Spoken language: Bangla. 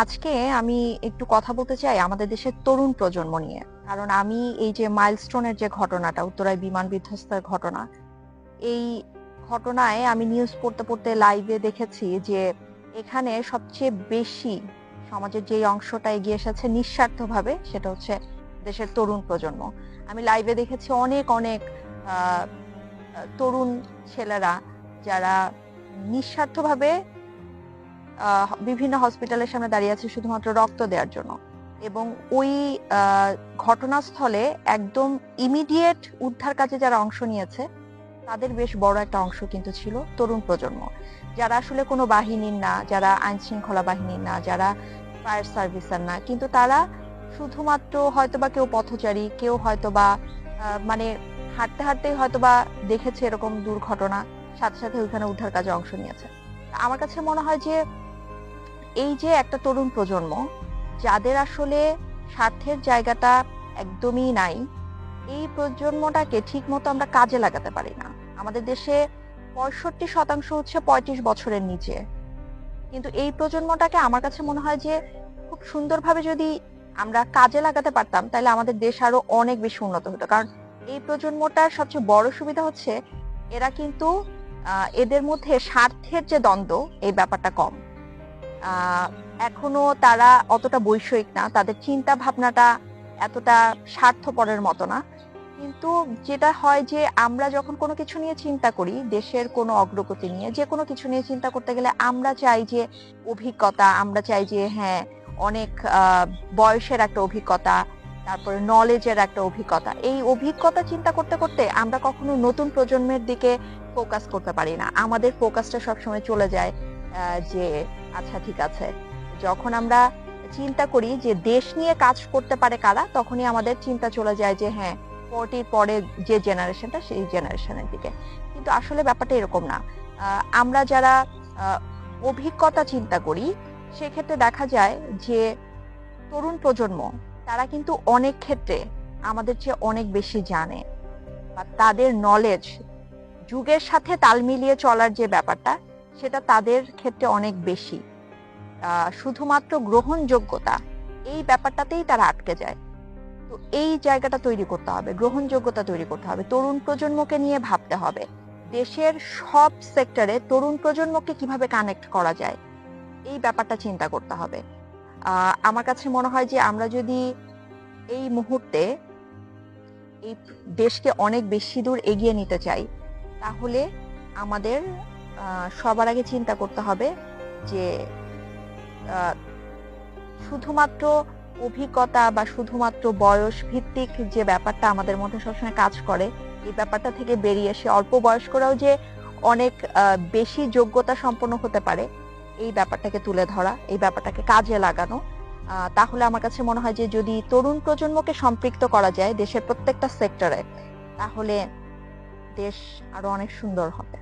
আজকে আমি একটু কথা বলতে চাই আমাদের দেশের তরুণ প্রজন্ম নিয়ে। কারণ আমি এই যে মাইলস্টোনের যে ঘটনাটা, উত্তরায় বিমান বিধ্বস্তের ঘটনা, এই ঘটনায় আমি নিউজ পড়তে পড়তে লাইভে দেখেছি যে এখানে সবচেয়ে বেশি সমাজের যে অংশটা এগিয়ে এসেছে নিঃস্বার্থভাবে, সেটা হচ্ছে দেশের তরুণ প্রজন্ম। আমি লাইভে দেখেছি অনেক অনেক তরুণ ছেলেরা যারা নিঃস্বার্থভাবে বিভিন্ন হসপিটালের সামনে দাঁড়িয়ে আছে শুধুমাত্র রক্ত দেওয়ার জন্য। এবং ওই ঘটনাস্থলে একদম ইমিডিয়েট উদ্ধার কাজে যারা অংশ নিয়েছে, তাদের বেশ বড় একটা অংশ কিন্তু ছিল তরুণ প্রজন্ম। যারা আসলে কোনো বাহিনীর না, যারা আইন শৃঙ্খলা বাহিনীর না, যারা ফায়ার সার্ভিসের না, কিন্তু তারা শুধুমাত্র হয়তোবা কেউ পথচারী, কেউ হয়তোবা মানে হাঁটতে হাঁটতেই হয়তোবা দেখেছে এরকম দুর্ঘটনা, সাথে সাথে ওইখানে উদ্ধার কাজে অংশ নিয়েছে। আমার কাছে মনে হয় যে এই যে একটা তরুণ প্রজন্ম, যাদের আসলে স্বার্থের জায়গাটা একদমই নাই, এই প্রজন্মটাকে ঠিক মতো আমরা কাজে লাগাতে পারি না। আমাদের দেশে পঁয়ষট্টি শতাংশ হচ্ছে পঁয়ত্রিশ বছরের নিচে। কিন্তু এই প্রজন্মটাকে আমার কাছে মনে হয় যে খুব সুন্দরভাবে যদি আমরা কাজে লাগাতে পারতাম, তাহলে আমাদের দেশ আরও অনেক বেশি উন্নত হতো। কারণ এই প্রজন্মটার সবচেয়ে বড় সুবিধা হচ্ছে, এরা কিন্তু এদের মধ্যে স্বার্থের যে দ্বন্দ্ব, এই ব্যাপারটা কম। এখনও তারা অতটা বৈষয়িক না। তাদের চিন্তা ভাবনাটা এতটা স্বার্থপরের মতো না। কিন্তু যেটা হয় যে, আমরা যখন কোনো কিছু নিয়ে চিন্তা করি, দেশের কোনো অগ্রগতি নিয়ে, যে কোনো কিছু নিয়ে চিন্তা করতে গেলে আমরা চাই যে, অভিজ্ঞতা, আমরা চাই যে হ্যাঁ অনেক বয়সের একটা অভিজ্ঞতা, তারপরে নলেজের একটা অভিজ্ঞতা। এই অভিজ্ঞতা চিন্তা করতে করতে আমরা কখনো নতুন প্রজন্মের দিকে ফোকাস করতে পারি না। আমাদের ফোকাসটা সবসময় চলে যায়। যে আচ্ছা ঠিক আছে। যখন আমরা চিন্তা করি যে, দেশ নিয়ে কাজ করতে পারে কারা, তখনই আমাদের চিন্তা চলে যায় যে হ্যাঁ ফোরটির পরে যে জেনারেশনটা, সেই জেনারেশনের দিকে। কিন্তু আসলে ব্যাপারটা এরকম না। আমরা যারা অভিজ্ঞতা চিন্তা করি, সেক্ষেত্রে দেখা যায় যে, তরুণ প্রজন্ম, তারা কিন্তু অনেক ক্ষেত্রে আমাদের চেয়ে অনেক বেশি জানে। বা তাদের নলেজ যুগের সাথে তাল মিলিয়ে চলার যে ব্যাপারটা সেটা তাদের ক্ষেত্রে অনেক বেশি। শুধুমাত্র গ্রহণযোগ্যতা, এই ব্যাপারটাতেই তারা আটকে যায়। তো এই জায়গাটা তৈরি করতে হবে, গ্রহণযোগ্যতা তৈরি করতে হবে, তরুণ প্রজন্মকে নিয়ে ভাবতে হবে। দেশের সব সেক্টরে তরুণ প্রজন্মকে কীভাবে কানেক্ট করা যায়, এই ব্যাপারটা চিন্তা করতে হবে। আমার কাছে মনে হয় যে আমরা যদি এই মুহূর্তে এই দেশকে অনেক বেশি দূর এগিয়ে নিতে চাই, তাহলে আমাদের সবার আগে চিন্তা করতে হবে যে শুধুমাত্র অভিজ্ঞতা বা শুধুমাত্র বয়স ভিত্তিক যে ব্যাপারটা আমাদের মধ্যে সবসময় কাজ করে, এই ব্যাপারটা থেকে বেরিয়ে এসে অল্প বয়স্করাও যে অনেক বেশি যোগ্যতা সম্পন্ন হতে পারে, এই ব্যাপারটাকে তুলে ধরা, এই ব্যাপারটাকে কাজে লাগানো তাহলে আমার কাছে মনে হয় যে যদি তরুণ প্রজন্মকে সম্পৃক্ত করা যায় দেশের প্রত্যেকটা সেক্টরে, তাহলে দেশ আরও অনেক সুন্দর হবে।